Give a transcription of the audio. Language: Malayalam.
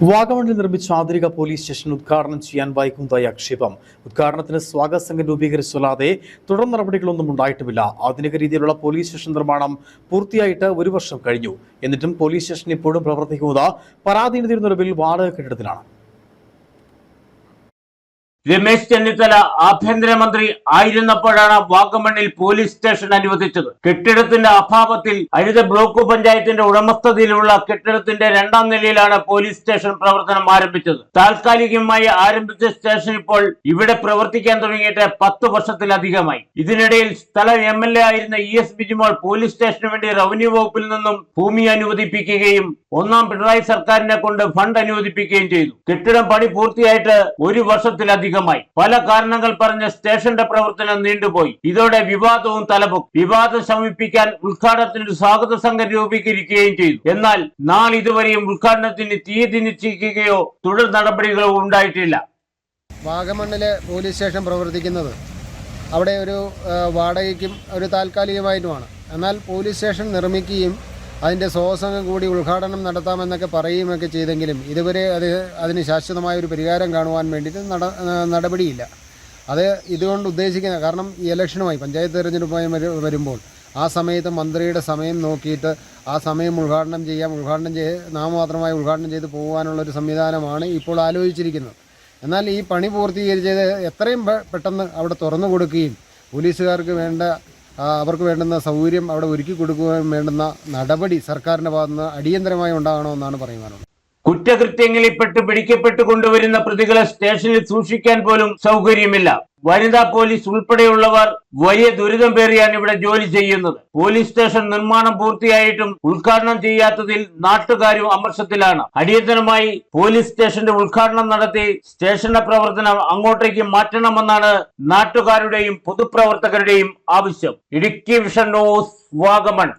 വാഗമണിൽ നിർമ്മിച്ച ആധുനിക പോലീസ് സ്റ്റേഷൻ ഉദ്ഘാടനം ചെയ്യാൻ വൈകുന്നതായി ആക്ഷേപം. ഉദ്ഘാടനത്തിന് സ്വാഗത സംഘം രൂപീകരിച്ചല്ലാതെ തുടർ നടപടികളൊന്നും ഉണ്ടായിട്ടുമില്ല ആധുനിക രീതിയിലുള്ള പോലീസ് സ്റ്റേഷൻ നിർമ്മാണം പൂർത്തിയായിട്ട് ഒരു വർഷം കഴിഞ്ഞു. എന്നിട്ടും പോലീസ് സ്റ്റേഷൻ ഇപ്പോഴും പ്രവർത്തിക്കുന്നത് പരാതി നിലവിൽ വാടക കെട്ടിടത്തിലാണ്. രമേശ് ചെന്നിത്തല ആഭ്യന്തരമന്ത്രി ആയിരുന്നപ്പോഴാണ് വാഗമണ്ണിൽ പോലീസ് സ്റ്റേഷൻ അനുവദിച്ചത്. കെട്ടിടത്തിന്റെ അഭാവത്തിൽ ഹരിത ബ്ലോക്ക് പഞ്ചായത്തിന്റെ ഉടമസ്ഥതയിലുള്ള കെട്ടിടത്തിന്റെ രണ്ടാം നിലയിലാണ് പോലീസ് സ്റ്റേഷൻ പ്രവർത്തനം ആരംഭിച്ചത്. താൽക്കാലികമായി ആരംഭിച്ച സ്റ്റേഷൻ ഇപ്പോൾ ഇവിടെ പ്രവർത്തിക്കാൻ തുടങ്ങിയിട്ട് പത്ത് വർഷത്തിലധികമായി. ഇതിനിടയിൽ സ്ഥലം എം എൽ എ ആയിരുന്ന ഇ എസ് ബിജിമോൾ പോലീസ് സ്റ്റേഷന് വേണ്ടി റവന്യൂ വകുപ്പിൽ നിന്നും ഭൂമി അനുവദിപ്പിക്കുകയും ഒന്നാം പിണറായി സർക്കാരിനെ കൊണ്ട് ഫണ്ട് അനുവദിപ്പിക്കുകയും ചെയ്തു. കെട്ടിടം പണി പൂർത്തിയായിട്ട് ഒരു വർഷത്തിലധികമായി പല കാരണങ്ങൾ പറഞ്ഞ് സ്റ്റേഷന്റെ പ്രവർത്തനം നീണ്ടുപോയി. ഇതോടെ വിവാദവും തലപൊക്കി വിവാദം ശമിപ്പിക്കാൻ ഉദ്ഘാടനത്തിന് സ്വാഗത സംഘം രൂപീകരിക്കുകയും ചെയ്തു. എന്നാൽ നാളിതുവരെയും ഉദ്ഘാടനത്തിന് തീയതി നിശ്ചയിക്കുകയോ തുടർ നടപടികളോ ഉണ്ടായിട്ടില്ല. വാഗമണ്ണിലെ പോലീസ് സ്റ്റേഷൻ പ്രവർത്തിക്കുന്നത് അവിടെ ഒരു വാടകയ്ക്കും ഒരു താൽക്കാലികമായിട്ടുമാണ്. എന്നാൽ പോലീസ് സ്റ്റേഷൻ നിർമ്മിക്കുകയും അതിന്റെ സ്വസംഘം കൂടി ഉദ്ഘാടനം നടത്താമെന്നൊക്കെ പറയുകയൊക്കെ ചെയ്തെങ്കിലും ഇതുവരെ അത് അതിന് ശാശ്വതമായ ഒരു പരിഹാരം കാണുവാൻ വേണ്ടിയിട്ട് നട നടപടിയില്ല. അത് ഇതുകൊണ്ട് ഉദ്ദേശിക്കുന്ന കാരണം ഈ ഇലക്ഷനുമായി പഞ്ചായത്ത് തിരഞ്ഞെടുപ്പുമായി വരു- വരുമ്പോൾ ആ സമയത്ത് മന്ത്രിയുടെ സമയം നോക്കിയിട്ട് ആ സമയം ഉദ്ഘാടനം ചെയ്യാം ഉദ്ഘാടനം ചെയ്ത് നാമമാത്രമായി ഉദ്ഘാടനം ചെയ്ത് പോകാനുള്ളൊരു സംവിധാനമാണ് ഇപ്പോൾ ആലോചിച്ചിരിക്കുന്നത്. എന്നാൽ ഈ പണി പൂർത്തീകരിച്ചത് എത്രയും പെട്ടെന്ന് അവിടെ തുറന്നു കൊടുക്കുകയും പോലീസുകാർക്ക് വേണ്ട അവർക്ക് വേണ്ടുന്ന സൗകര്യം അവിടെ ഒരുക്കി കൊടുക്കുവാൻ വേണ്ടുന്ന നടപടി സർക്കാരിന്റെ ഭാഗത്തുനിന്ന് അടിയന്തരമായി ഉണ്ടാകണമെന്നാണ് പറയുവാനുള്ളത്. കുറ്റകൃത്യങ്ങളിൽപ്പെട്ട് പിടിക്കപ്പെട്ട് കൊണ്ടുവരുന്ന പ്രതികളെ സ്റ്റേഷനിൽ സൂക്ഷിക്കാൻ പോലും സൗകര്യമില്ല. വനിതാ പോലീസ് ഉൾപ്പെടെയുള്ളവർ വലിയ ദുരിതം പേറിയാണ് ഇവിടെ ജോലി ചെയ്യുന്നത്. പോലീസ് സ്റ്റേഷൻ നിർമ്മാണം പൂർത്തിയായിട്ടും ഉദ്ഘാടനം ചെയ്യാത്തതിൽ നാട്ടുകാരും അമർഷത്തിലാണ്. അടിയന്തരമായി പോലീസ് സ്റ്റേഷന്റെ ഉദ്ഘാടനം നടത്തി സ്റ്റേഷന്റെ പ്രവർത്തനം അങ്ങോട്ടേക്ക് മാറ്റണമെന്നാണ് നാട്ടുകാരുടെയും പൊതുപ്രവർത്തകരുടെയും ആവശ്യം. Idukki vision news Vagamon.